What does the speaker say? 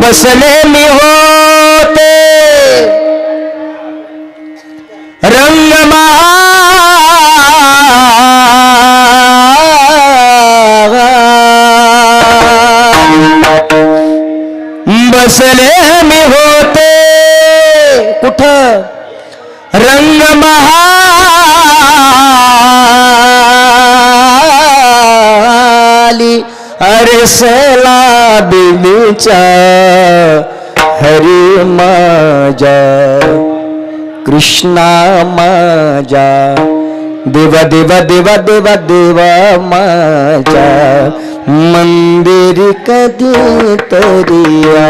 बसले मी होते। रंग बसले मी होते। कुठं? रंगमहाली अरे सला देवीचा हरी माझा कृष्णा माझा देवा देवा देवा देवा देवा माझा मंदिर कधी तरिया